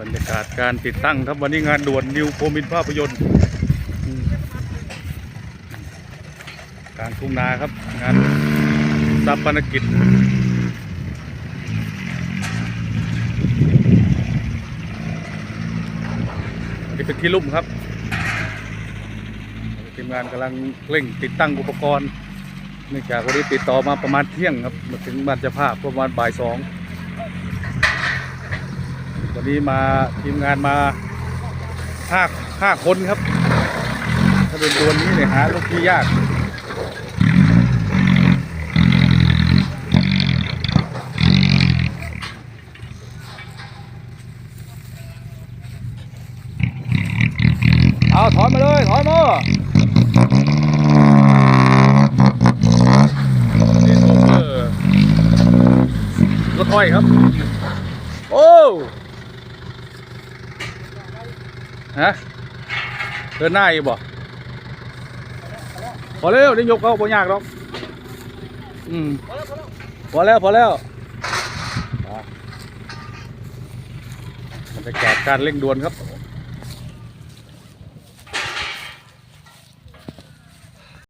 บรรยากาศการติดตั้งครับวันนี้งานด่วนนิวโคมินภาพยนตร์กลางทุ่งนาครับ งานสัปนกิจอันนี้เป็นที่ลุ่มครับทีมงานกำลังเร่งติดตั้งอุปกรณ์เนื่องจากวันนี้ติดต่อมาประมาณเที่ยงครับมาถึงบ้านเจ้าภาพประมาณบ่ายสอง วันนี้มาทีมงานมาห้าห้าคนครับ ถ้าเป็นดวนนี้เนี่ยหาลูกที่ยากเอาถอยมาเลยถอยมานี่โซเฟอรถถอยครับ โอ้ ฮะเดินหน้าอีกบ่พอแล้วได้ยกเขาบ่ยากหรอกอืมพอแล้วพอแล้วอะบรรยากาศการเร่งด่วนครับ